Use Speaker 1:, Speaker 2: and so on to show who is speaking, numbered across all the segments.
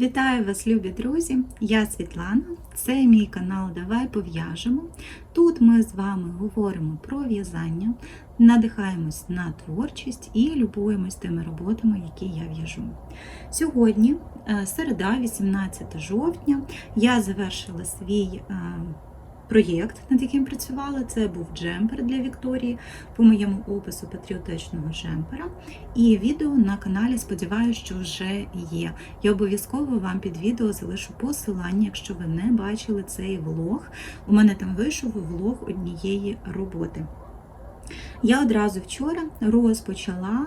Speaker 1: Вітаю вас, любі друзі! Я Світлана, це мій канал Давай пов'яжемо. Тут ми з вами говоримо про в'язання, надихаємось на творчість і любуємось тими роботами, які я в'яжу. Сьогодні, е, середа, 18 жовтня, я завершила свій е, проєкт, над яким працювала. Це був джемпер для Вікторії по моєму опису патріотичного джемпера. І відео на каналі, сподіваюся, що вже є. Я обов'язково вам під відео залишу посилання, якщо ви не бачили цей влог. У мене там вийшов влог однієї роботи. Я одразу вчора розпочала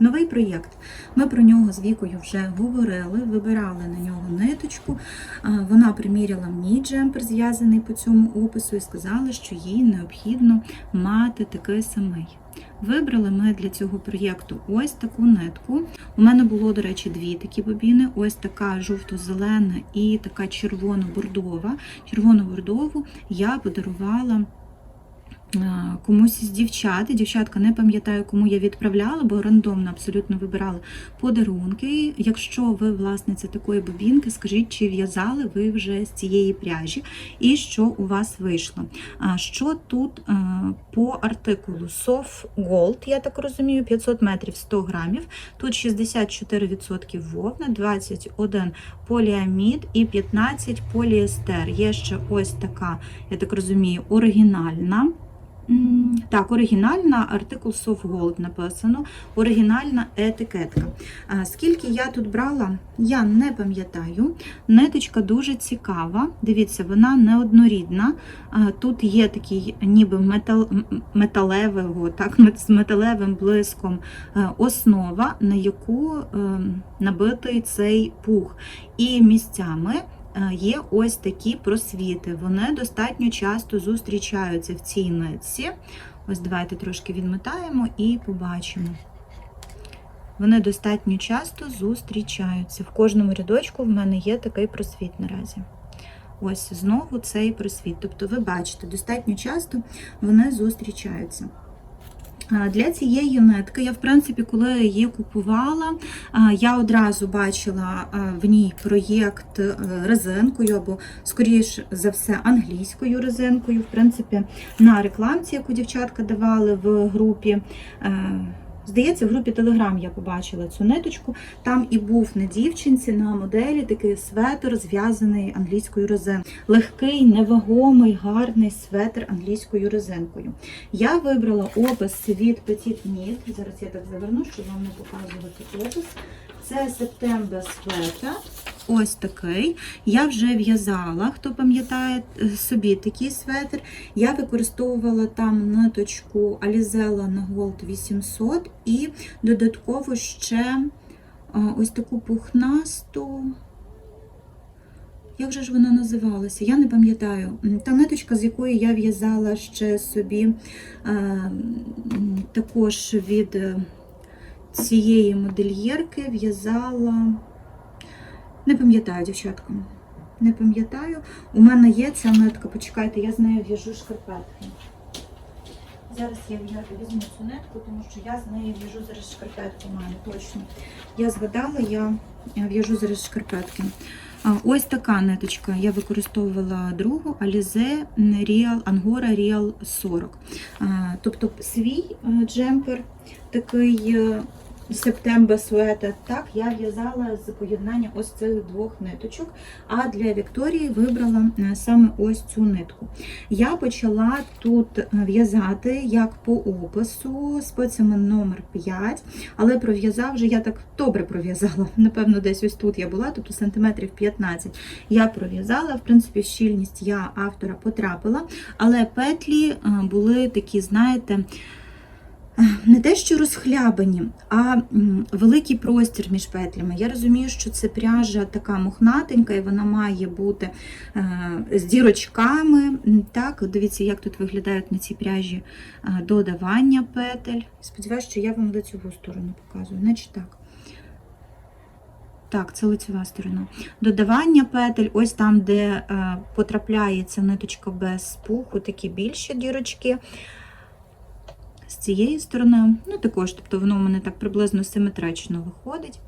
Speaker 1: новий проєкт. Ми про нього з Вікою вже говорили, вибирали на нього ниточку. Вона приміряла мій джемпер, зв'язаний по цьому опису, і сказала, що їй необхідно мати такий самий. Вибрали ми для цього проєкту ось таку нитку. У мене було, до речі, дві такі бобіни: ось така жовто-зелена і така червоно-бордова. Червоно-бордову я подарувала. Е, Комусь із дівчат, дівчатка не пам'ятаю, кому я відправляла, бо рандомно абсолютно вибирала подарунки. Якщо ви власниця такої бобінки, скажіть, чи в'язали ви вже з цієї пряжі і що у вас вийшло. А що тут е, по артикулу Soft Gold, я так розумію, 500 метрів 100 грамів. Тут 64% вовна, 21 поліамід і 15 поліестер. Є ще ось така, я так розумію, оригінальна. Так, оригінальна артикул Soft Gold написано, оригінальна етикетка. Скільки я тут брала, я не пам'ятаю. Ниточка дуже цікава. Дивіться, вона неоднорідна. Тут є такий ніби метал, металевого, так, з металевим блиском е, основа, на яку е, набитий цей пух. І місцями є ось такі просвіти. Вони достатньо часто зустрічаються в цій нитці. Ось давайте трошки відмотаємо і побачимо. Вони достатньо часто зустрічаються. В кожному рядочку в мене є такий просвіт наразі. Ось знову цей просвіт. Тобто, ви бачите, достатньо часто вони зустрічаються. Для цієї нитки, я, в принципі, коли її купувала, я одразу бачила в ній проєкт е, резинкою, або, скоріш за все, англійською резинкою. В принципі, на рекламці, яку дівчатка давали в групі. Здається, в групі Телеграм я побачила цю ниточку. Там і був на дівчинці на моделі такий светр, зв'язаний англійською розинкою. Легкий, невагомий, гарний светр англійською розинкою. Я вибрала опис від Petit Knit. Зараз я так заверну, щоб вам не показувати опис. Це September Sweater. Ось такий. Я вже в'язала, хто пам'ятає е, собі такий светр. Я використовувала там ниточку Alizella на Gold 800 і додатково ще ось таку пухнасту. Як же ж вона називалася? Я не пам'ятаю. Та ниточка, з якої я в'язала ще собі е, також від е, цієї модельєрки в'язала. Не пам'ятаю, дівчатка. Не пам'ятаю. У мене є ця нитка, почекайте, я з нею в'яжу шкарпетки. Зараз я візьму цю нитку, тому що я з нею в'яжу зараз шкарпетки мене точно. Я згадала, я в'яжу зараз шкарпетки. Ось така ниточка. Я використовувала другу Alize Real Angora Real 40. Тобто свій е, джемпер такий е, September так, я в'язала з поєднання ось цих двох ниточок, а для Вікторії вибрала е, саме ось цю нитку. Я почала тут е, в'язати як по опису спецямен номер 5, але пров'язав вже я так добре пров'язала. Напевно, десь ось тут я була, тобто сантиметрів 15 я пров'язала. В принципі, щільність я автора потрапила, але петлі е, були такі, знаєте, не те, що розхлябані, а великий простір між петлями. Я розумію, що це пряжа така мохнатенька, і вона має бути е, з дірочками. Так, дивіться, як тут виглядають на цій пряжі е, додавання петель. Сподіваюся, що я вам лицеву сторону показую, значить так. Так, це лицева сторона. Додавання петель, ось там, де е, потрапляється ниточка без пуху, такі більші дірочки. З цієї сторони, ну також, тобто воно у мене так приблизно симетрично виходить.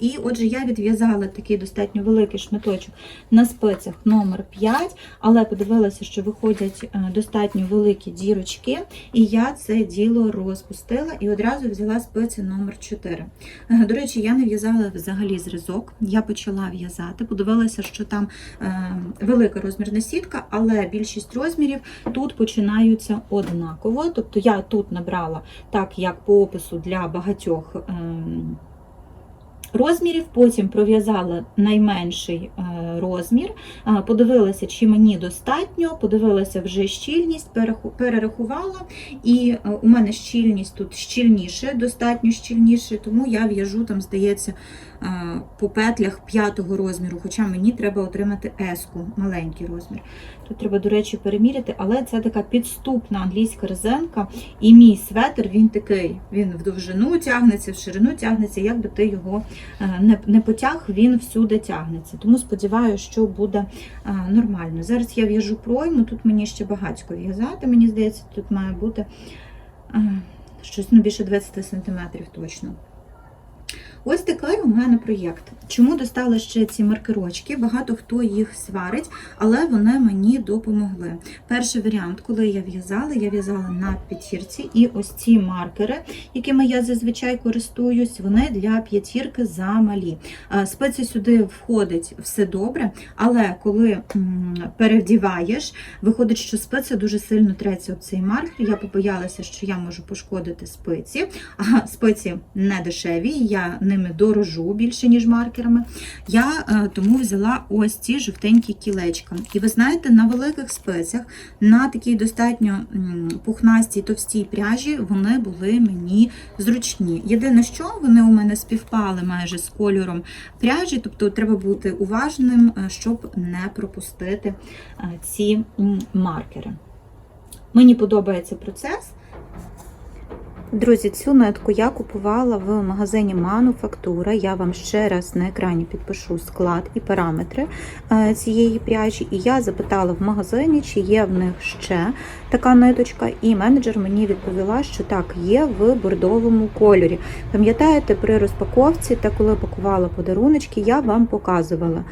Speaker 1: І отже, я відв'язала такий достатньо великий шматочок на спицях номер 5, але подивилася, що виходять е, достатньо великі дірочки, і я це діло розпустила і одразу взяла спиці номер 4. Е, До речі, я не в'язала взагалі зразок. Я почала в'язати, подивилася, що там е, велика розмірна сітка, але більшість розмірів тут починаються однаково. Тобто я тут набрала так, як по опису для багатьох. Розмірів, потім пров'язала найменший е, розмір, подивилася, чи мені достатньо, подивилася вже щільність, перерахувала, і е, у мене щільність тут щільніше, достатньо щільніше, тому я в'яжу там, здається, е, по петлях п'ятого розміру, хоча мені треба отримати еску, маленький розмір. Тут треба, до речі, переміряти, але це така підступна англійська резинка, і мій светр він такий. Він в довжину тягнеться, в ширину тягнеться, як би ти його не, не потяг, він всюди тягнеться. Тому сподіваюся, що буде е, нормально. Зараз я в'яжу пройму, тут мені ще багатько в'язати, мені здається, тут має бути е, щось ну, більше 20 см точно. Ось такий у мене проєкт. Чому достала ще ці маркерочки? Багато хто їх сварить, але вони мені допомогли. Перший варіант, коли я в'язала, я в'язала на п'ятірці, і ось ці маркери, якими я зазвичай користуюсь, вони для п'ятірки замалі. Е, Спиці сюди входить все добре, але коли перевдіваєш, виходить, що спиця дуже сильно треться об цей маркер. Я побоялася, що я можу пошкодити спиці. А спиці не дешеві, я ними дорожу більше, ніж маркерами. Я е, тому взяла ось ці жовтенькі кілечка. І ви знаєте, на великих спицях, на такій достатньо пухнастій товстій пряжі, вони були мені зручні. Єдине, що вони у мене співпали майже з кольором пряжі, тобто треба бути уважним, е, щоб не пропустити е, ці маркери. Мені подобається процес. Друзі, цю нитку я купувала в магазині Мануфактура. Я вам ще раз на екрані підпишу склад і параметри е, цієї пряжі. І я запитала в магазині, чи є в них ще така ниточка, і менеджер мені відповіла, що так, є в бордовому кольорі. Пам'ятаєте, при розпаковці та коли пакувала подаруночки, я вам показувала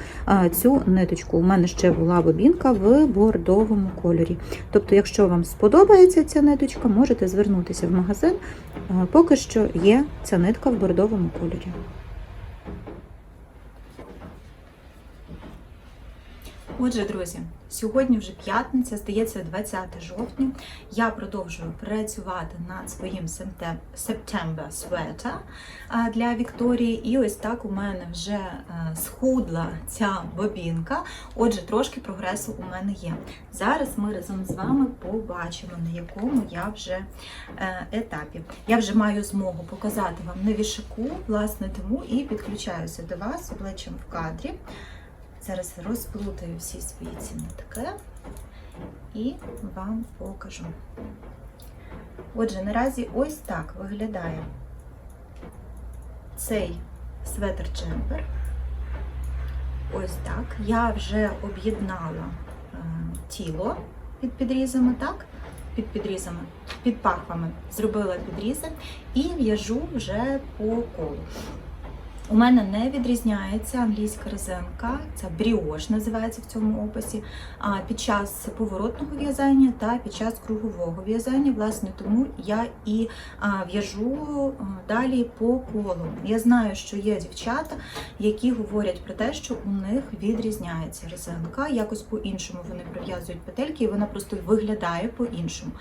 Speaker 1: цю ниточку. У мене ще була бобінка в бордовому кольорі. Тобто, якщо вам сподобається ця ниточка, можете звернутися в магазин. Поки що є ця нитка в бордовому кольорі. Отже, друзі, сьогодні вже п'ятниця, здається, 20 жовтня. Я продовжую працювати над своїм September Sweater для Вікторії. І ось так у мене вже е, схудла ця бобінка. Отже, трошки прогресу у мене є. Зараз ми разом з вами побачимо, на якому я вже е, етапі. Я вже маю змогу показати вам на вішаку, власне, тому і підключаюся до вас обличчям в кадрі. Зараз розплутаю всі свої ці нитки і вам покажу. Отже, наразі ось так виглядає цей светр джемпер. Ось так. Я вже об'єднала е, тіло під підрізами, так? Під підрізами, під пахвами зробила підрізи і в'яжу вже по колу. У мене не відрізняється англійська резинка, це бріош називається в цьому описі. А під час поворотного в'язання та під час кругового в'язання, власне, тому я і в'яжу далі по колу. Я знаю, що є дівчата, які говорять про те, що у них відрізняється резинка, якось по-іншому вони прив'язують петельки, і вона просто виглядає по-іншому.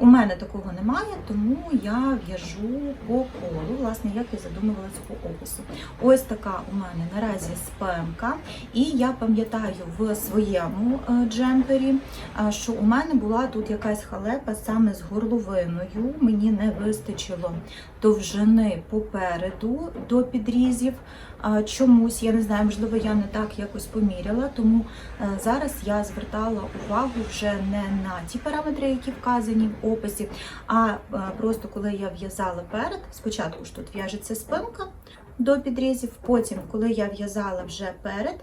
Speaker 1: У мене такого немає, тому я в'яжу по колу, власне, як і задумувалась по опису. Ось така у мене наразі спемка. І я пам'ятаю в своєму е, джемпері, е, що у мене була тут якась халепа саме з горловиною. Мені не вистачило довжини попереду до підрізів. Чомусь, я не знаю, можливо, я не так якось поміряла, тому е, зараз я звертала увагу вже не на ті параметри, які вказані в описі, а просто коли я в'язала перед, спочатку ж тут в'яжеться спинка, до підрізів. Потім, коли я в'язала вже перед,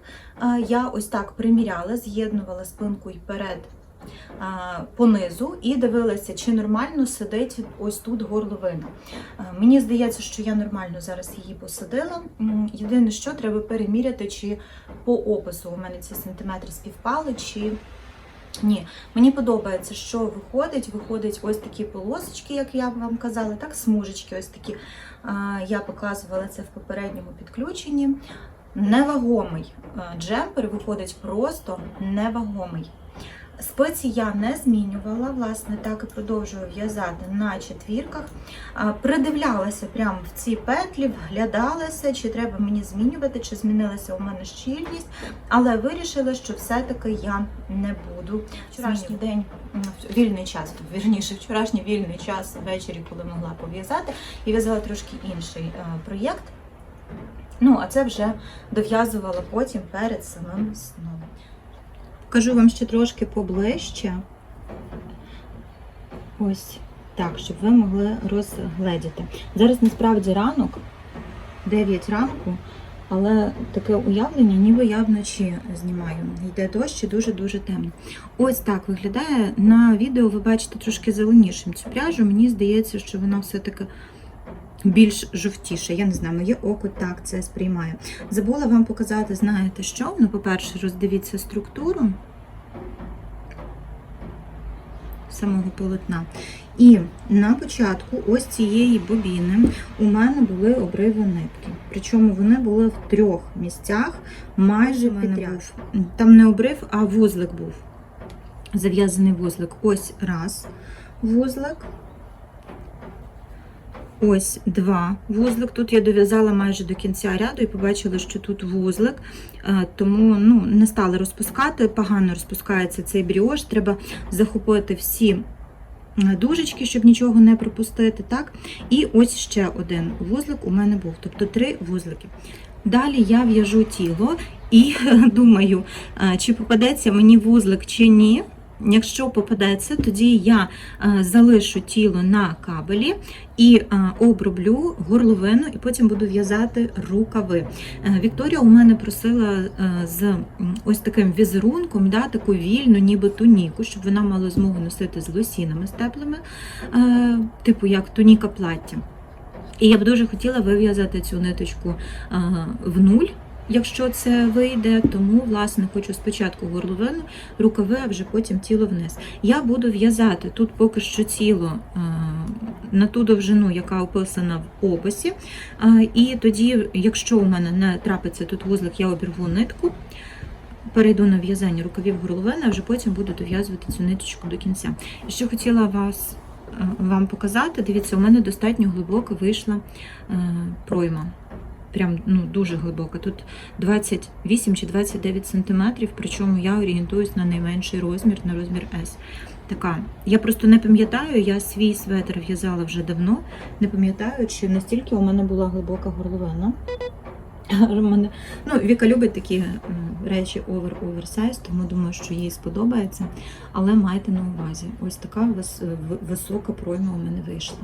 Speaker 1: я ось так приміряла, з'єднувала спинку і перед понизу і дивилася, чи нормально сидить ось тут горловина. Мені здається, що я нормально зараз її посадила. Єдине, що треба переміряти, чи по опису у мене ці сантиметри співпали, чи ні. мені подобається, що виходить. Виходить ось такі полосочки, як я вам казала, так, смужечки, ось такі. Я показувала це в попередньому підключенні. Невагомий е, джемпер виходить просто невагомий. Спиці я не змінювала, власне, так і продовжую в'язати на четвірках. Придивлялася прямо в ці петлі, вглядалася, чи треба мені змінювати, чи змінилася у мене щільність, але вирішила, що все-таки я не буду. Вчорашній день, вільний час, вірніше, вчорашній вільний час ввечері, коли могла пов'язати, і в'язала трошки інший е, проєкт. Ну, а це вже дов'язувала потім перед самим сном. Покажу вам ще трошки поближче. Ось так, щоб ви могли розгледіти. Зараз насправді ранок, 9 ранку, але таке уявлення, ніби я вночі знімаю. Йде дощ і дуже-дуже темно. Ось так виглядає. На відео ви бачите трошки зеленішим цю пряжу. Мені здається, що вона все-таки більш жовтіша. Я не знаю, моє око так це сприймає. Забула вам показати, знаєте що? Ну, по-перше, роздивіться структуру самого полотна. І на початку ось цієї бобіни у мене були обриви нитки. Причому вони були в трьох місцях, майже мене був. Там не обрив, а вузлик був. Зав'язаний вузлик. Ось раз вузлик. Ось два вузлик. Тут я дов'язала майже до кінця ряду і побачила, що тут вузлик, е, тому ну, не стала розпускати. Погано розпускається цей бріош. Треба захопити всі е, дужечки, щоб нічого не пропустити. Так? І ось ще один вузлик у мене був, тобто три вузлики. Далі я в'яжу тіло і думаю, е, чи попадеться мені вузлик чи ні. Якщо попадеться, тоді я е, залишу тіло на кабелі і е, оброблю горловину, і потім буду в'язати рукави. Е, Вікторія у мене просила з ось таким візерунком, да, таку вільну, ніби туніку, щоб вона мала змогу носити з лосінами з теплими, типу як туніка плаття. І я б дуже хотіла вив'язати цю ниточку в нуль. Якщо це вийде, тому власне хочу спочатку горловину, рукави, а вже потім тіло вниз. Я буду в'язати тут поки що тіло е, на ту довжину, яка описана в описі. Е, І тоді, якщо у мене не трапиться тут вузлик, я обірву нитку. Перейду на в'язання рукавів горловини, а вже потім буду дов'язувати цю ниточку до кінця. І ще хотіла вас, е, вам показати, дивіться, у мене достатньо глибоко вийшла пройма. Прям ну, дуже глибока. Тут 28 чи 29 сантиметрів, причому я орієнтуюсь на найменший розмір, на розмір S. Така. Я просто не пам'ятаю, я свій светр в'язала вже давно. Не пам'ятаю, чи настільки у мене була глибока горловина. Ну, Віка любить такі речі овер-оверсайз, тому думаю, що їй сподобається. Але майте на увазі, ось така вис- висока пройма у мене вийшла.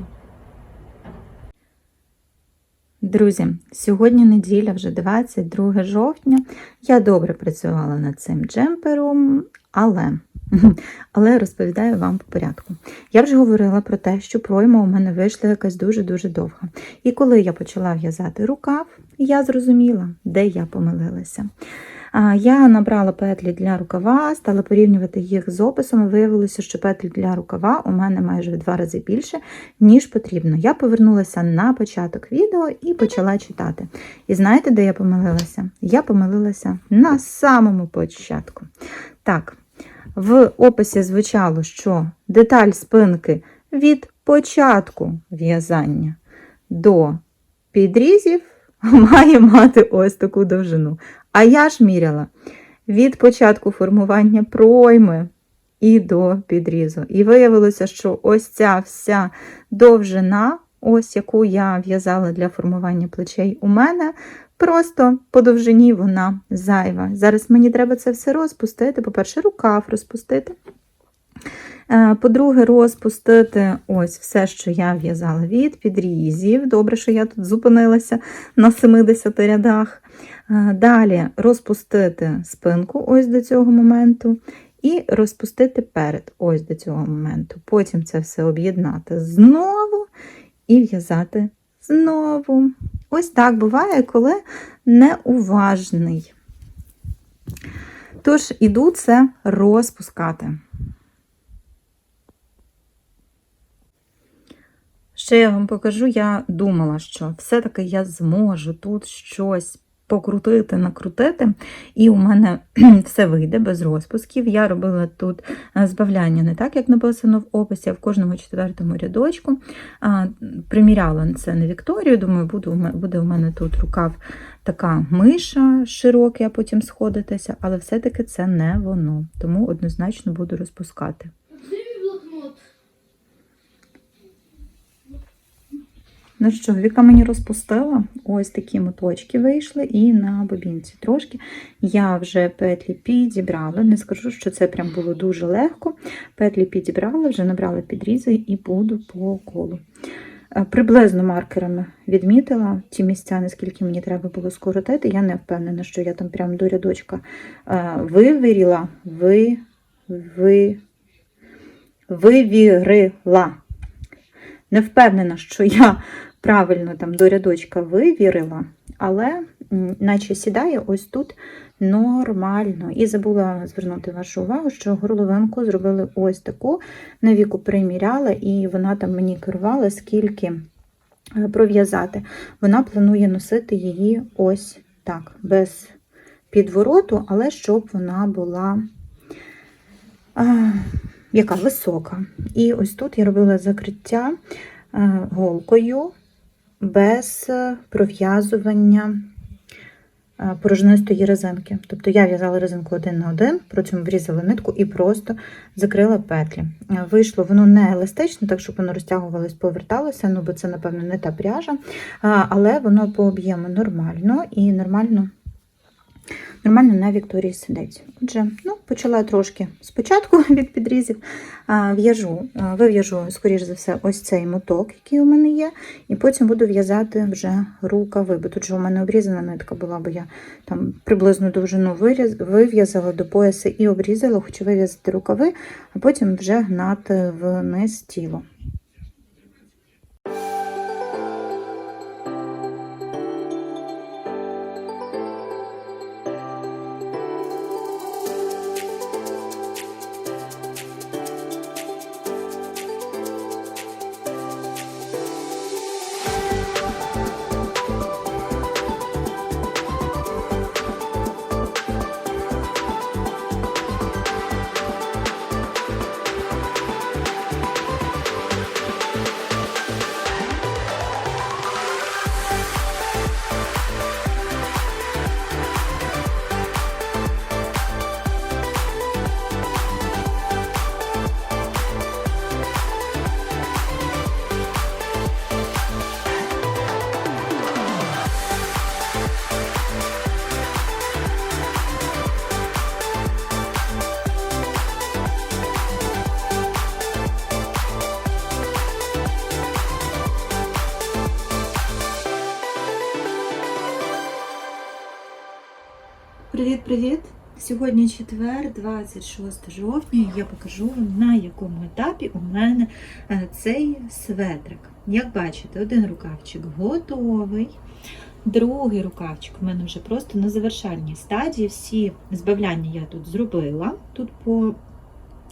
Speaker 1: Друзі, сьогодні неділя, вже 22 жовтня. Я добре працювала над цим джемпером, але, але розповідаю вам по порядку. Я вже говорила про те, що пройма у мене вийшла якась дуже-дуже довга. І коли я почала в'язати рукав, я зрозуміла, де я помилилася. Я набрала петлі для рукава, стала порівнювати їх з описом. і Виявилося, що петлі для рукава у мене майже в два рази більше, ніж потрібно. Я повернулася на початок відео і почала читати. І знаєте, де я помилилася? Я помилилася на самому початку. Так, в описі звучало, що деталь спинки від початку в'язання до підрізів має мати ось таку довжину. А я ж міряла від початку формування пройми і до підрізу. І виявилося, що ось ця вся довжина, ось яку я в'язала для формування плечей, у мене просто по довжині вона зайва. Зараз мені треба це все розпустити. По-перше, рукав розпустити. Е, По-друге, розпустити ось все, що я в'язала від підрізів. Добре, що я тут зупинилася на 70 рядах. Е, Далі розпустити спинку ось до цього моменту. і розпустити перед, ось до цього моменту. Потім це все об'єднати знову і в'язати знову. Ось так буває, коли неуважний. Тож, іду це розпускати. Ще я вам покажу, я думала, що все-таки я зможу тут щось покрутити, накрутити, і у мене все вийде без розпусків. Я робила тут е, збавляння не так, як написано в описі, а в кожному четвертому рядочку. Приміряла це на Вікторію, думаю, буде у мене, тут рукав така миша широкий, а потім сходитися, але все-таки це не воно. Тому однозначно буду розпускати.
Speaker 2: Де мій блокнот?
Speaker 1: Ну що, Віка мені розпустила. Ось такі моточки вийшли, і на бобінці трошки. Я вже петлі підібрала. Не скажу, що це прям було дуже легко. Петлі підібрала, вже набрала підрізи і буду по колу. Е, Приблизно маркерами відмітила ті місця, наскільки мені треба було скоротити. Я не впевнена, що я там прям до рядочка е, вивірила, ви, ви, вивірила. Не впевнена, що я правильно там до рядочка вивірила, але наче сідає ось тут нормально. І забула звернути вашу увагу, що горловинку зробили ось таку. На віку приміряла, і вона там мені керувала, скільки е, пров'язати. Вона планує носити її ось так, без підвороту, але щоб вона була. а, яка висока. І ось тут я робила закриття е, голкою без е, пров'язування е, порожнистої резинки. Тобто я в'язала резинку один на один, потім врізала нитку і просто закрила петлі. Е, Вийшло воно не еластично, так щоб воно розтягувалось, поверталося, ну бо це, напевно, не та пряжа, але воно по об'єму нормально і нормально нормально на Вікторії сидить. Отже, ну, почала трошки спочатку від підрізів. В'яжу, вив'яжу, скоріш за все, ось цей моток, який у мене є, і потім буду в'язати вже рукави. Бо тут же у мене обрізана нитка була, бо я там приблизно довжину вив'язала до пояса і обрізала, хочу вив'язати рукави, а потім вже гнати вниз тіло. Привіт-привіт! Сьогодні четвер, 26 жовтня, і я покажу вам, на якому етапі у мене е, цей светрик. Як бачите, один рукавчик готовий, другий рукавчик у мене вже просто на завершальній стадії. Всі збавляння я тут зробила. Тут по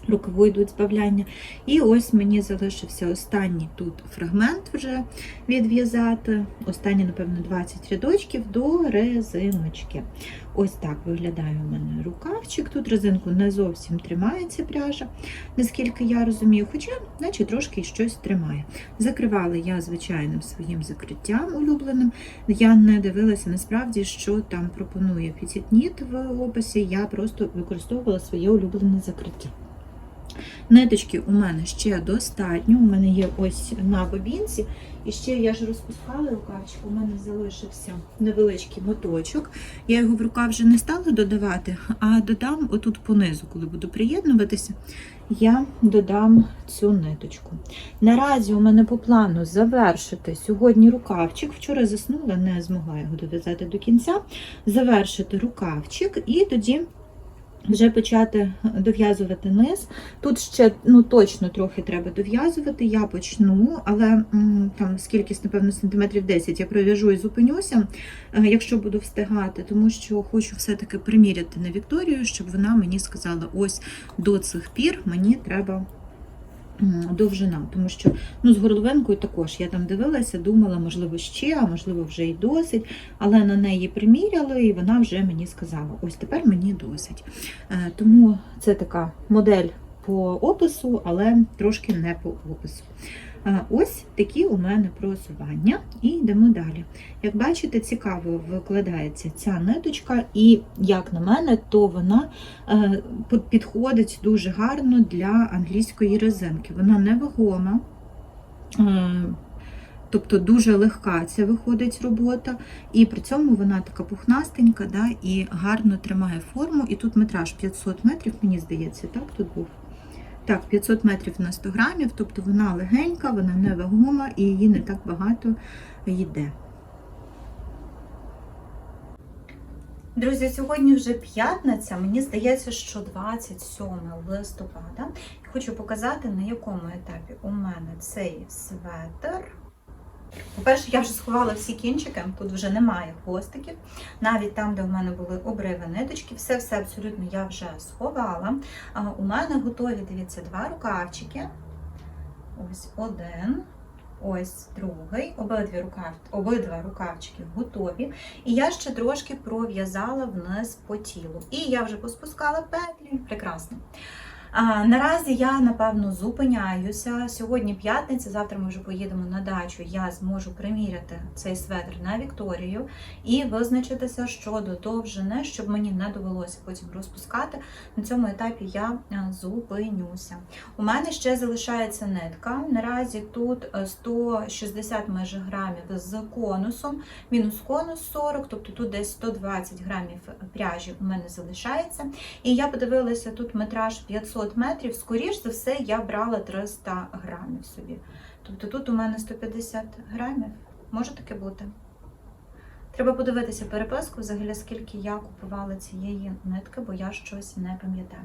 Speaker 1: рукаву йдуть збавляння. І ось мені залишився останній тут фрагмент вже відв'язати. Останні, напевно, 20 рядочків до резиночки. Ось так виглядає у мене рукавчик. Тут резинку не зовсім тримається пряжа, наскільки я розумію, хоча, наче трошки щось тримає. Закривала я звичайним своїм закриттям улюбленим. Я не дивилася насправді, що там пропонує Фіцітніт в описі. Я просто використовувала своє улюблене закриття. Ниточки у мене ще достатньо. У мене є ось на бобінці. І ще я ж розпускала рукавчик, у мене залишився невеличкий моточок. Я його в рукав вже не стала додавати, а додам отут понизу, коли буду приєднуватися, я додам цю ниточку. Наразі у мене по плану завершити сьогодні рукавчик. Вчора заснула, не змогла його дов'язати до кінця. Завершити рукавчик і тоді вже почати дов'язувати низ. Тут ще ну, точно трохи треба дов'язувати. Я почну, але там скільки, напевно, сантиметрів 10 я пров'яжу і зупинюся, е, якщо буду встигати, тому що хочу все-таки приміряти на Вікторію, щоб вона мені сказала, ось до цих пір мені треба. Довжина, тому що ну, з горловинкою також я там дивилася, думала, можливо, ще, а можливо, вже й досить. Але на неї приміряли, і вона вже мені сказала: ось тепер мені досить. Е, Тому це така модель по опису, але трошки не по опису. Ось такі у мене просування. І йдемо далі. Як бачите, цікаво викладається ця ниточка, і, як на мене, то вона е, підходить дуже гарно для англійської резинки. Вона невагома. е, Тобто дуже легка ця виходить робота, і при цьому вона така пухнастенька да, і гарно тримає форму. І тут метраж 500 метрів, мені здається, так тут був. Так, 500 метрів на 100 грамів, тобто вона легенька, вона невагома і її не так багато йде. Друзі, сьогодні вже п'ятниця, мені здається, що 27 листопада. Хочу показати, на якому етапі у мене цей светр. По-перше, я вже сховала всі кінчики, тут вже немає хвостиків. Навіть там, де в мене були обриви ниточки, все-все абсолютно я вже сховала. У мене готові, дивіться, два рукавчики. Ось один, ось другий. Обидві рукав, обидва рукавчики готові. І я ще трошки пров'язала вниз по тілу. І я вже поспускала петлі. Прекрасно. Наразі я напевно зупиняюся. Сьогодні п'ятниця, завтра ми вже поїдемо на дачу. Я зможу приміряти цей светр на Вікторію і визначитися щодо довжини, щоб мені не довелося потім розпускати. На цьому етапі я зупинюся. У мене ще залишається нитка. Наразі тут е, 160 майже грамів з конусом, мінус конус 40, тобто тут десь 120 грамів пряжі у мене залишається. І я подивилася, тут метраж 500 метрів. Скоріш за все, я брала 300 грамів собі. Тобто тут у мене 150 грамів. Може таке бути? Треба подивитися переписку, взагалі, скільки я купувала цієї нитки, бо я щось не пам'ятаю.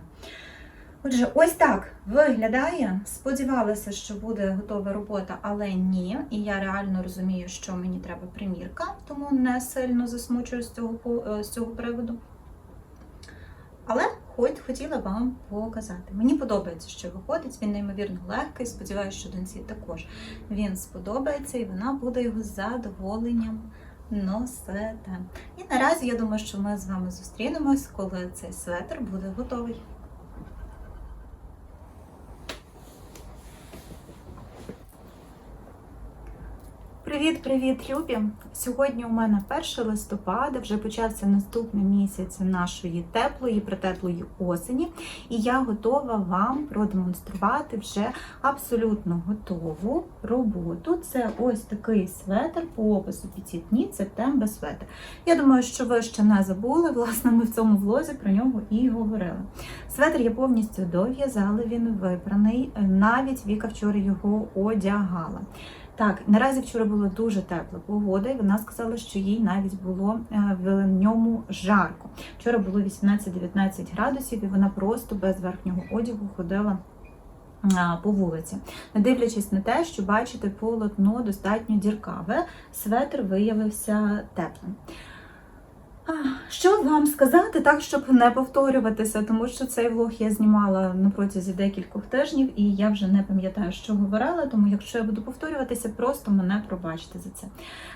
Speaker 1: Отже, ось так виглядає. Сподівалася, що буде готова робота, але ні. І я реально розумію, що мені треба примірка, тому не сильно засмучую з цього, з цього приводу. Але хотіла вам показати. Мені подобається, що виходить. Він неймовірно легкий. Сподіваюся, що доньці також він сподобається, і вона буде його з задоволенням носити. І наразі я думаю, що ми з вами зустрінемось, коли цей светр буде готовий. Привіт, привіт, любі! Сьогодні у мене 1 листопада, вже почався наступний місяць нашої теплої, притеплої осені, і я готова вам продемонструвати вже абсолютно готову роботу. Це ось такий светр по опису Пітітні, це тембе светр. Я думаю, що ви ще не забули. Власне, ми в цьому влозі про нього і говорили. Светр я повністю дов'язала, він випраний. Навіть Віка вчора його одягала. Так, наразі вчора була дуже тепла погода, і вона сказала, що їй навіть було е, в ньому жарко. Вчора було 18-19 градусів, і вона просто без верхнього одягу ходила по вулиці. Не дивлячись на те, що бачите, полотно достатньо діркаве, светр виявився теплим. Що вам сказати, так, щоб не повторюватися, тому що цей влог я знімала на протязі декількох тижнів, і я вже не пам'ятаю, що говорила, тому якщо я буду повторюватися, просто мене пробачте за це.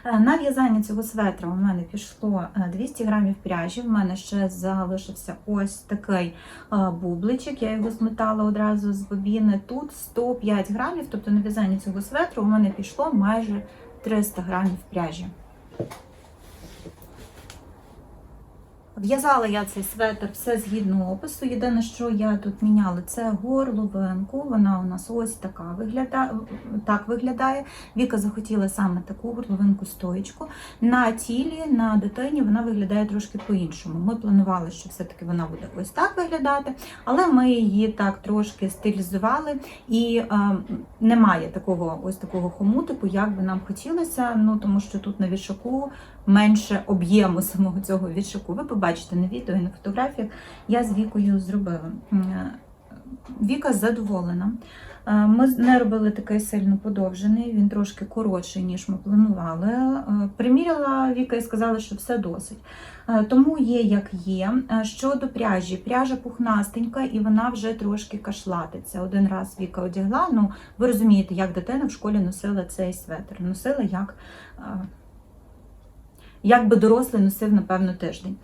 Speaker 1: Е, На в'язання цього светра у мене пішло е, 200 грамів пряжі. В мене ще залишився ось такий е, бубличок. Я його зметала одразу з бобіни. Тут 105 грамів, тобто на в'язання цього светру у мене пішло майже 300 грамів пряжі. В'язала я цей светр все згідно опису. Єдине, що я тут міняла, це горловинку. Вона у нас ось така виглядає. Так виглядає. Віка захотіла саме таку горловинку стоєчку. На тілі, на дитині вона виглядає трошки по-іншому. Ми планували, що все-таки вона буде ось так виглядати, але ми її так трошки стилізували і е, немає такого ось такого хомутику, як би нам хотілося. Ну тому що тут на вішаку менше об'єму самого цього вішаку. Ви побачите на відео і на фотографіях. Я з Вікою зробила. Віка задоволена. Е, Ми не робили такий сильно подовжений, він трошки коротший, ніж ми планували. Е, Приміряла Віка і сказала, що все досить. Е, Тому є як є. Е, Щодо пряжі, пряжа пухнастенька і вона вже трошки кашлатиться. Один раз Віка одягла. Ну, ви розумієте, як дитина в школі носила цей светр. Носила як, е, як би дорослий носив, напевно, тиждень.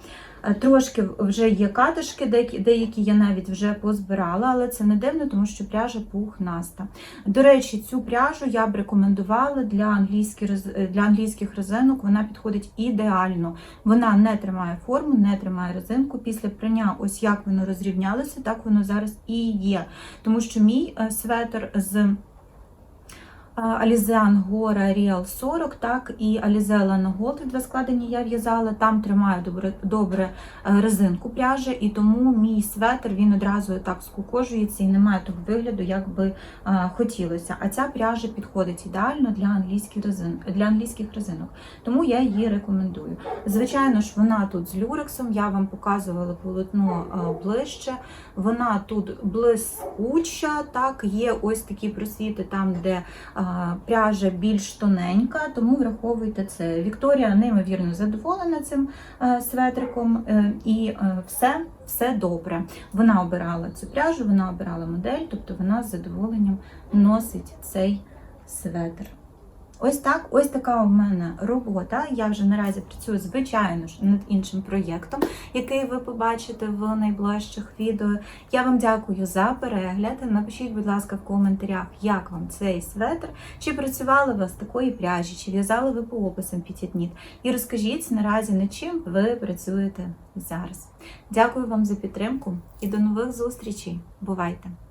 Speaker 1: Е, Трошки вже є катишки, деякі, я навіть вже позбирала, але це не дивно, тому що пряжа пухнаста. До речі, цю пряжу я б рекомендувала для, англійські, рез- для англійських резинок. Вона підходить ідеально. Вона не тримає форму, не тримає резинку. Після прання, ось як воно розрівнялося, так воно зараз і є. Тому що мій е, светр з Alize Gora Real 40, так, і Lana Gold два складені я в'язала. Там тримаю добре, добре е, резинку пряжі, і тому мій светр він одразу так скукожується і не має того вигляду, як би е, хотілося. А ця пряжа підходить ідеально для англійських резин, для англійських резинок, тому я її рекомендую. Звичайно ж, вона тут з люрексом, я вам показувала полотно е, ближче. Вона тут блискуча, так, є ось такі просвіти там, де а, пряжа більш тоненька, тому враховуйте це. Вікторія неймовірно задоволена цим е, светриком, е, і е, все, все добре. Вона обирала цю пряжу, вона обирала модель, тобто вона з задоволенням носить цей светр. Ось так, ось така у мене робота. Я вже наразі працюю, звичайно ж, над іншим проєктом, який ви побачите в найближчих відео. Я вам дякую за перегляд. Напишіть, будь ласка, в коментарях, як вам цей светр, чи працювали ви з такої пряжі, чи в'язали ви по описам Пітітніт. І розкажіть наразі, над чим ви працюєте зараз. Дякую вам за підтримку і до нових зустрічей. Бувайте!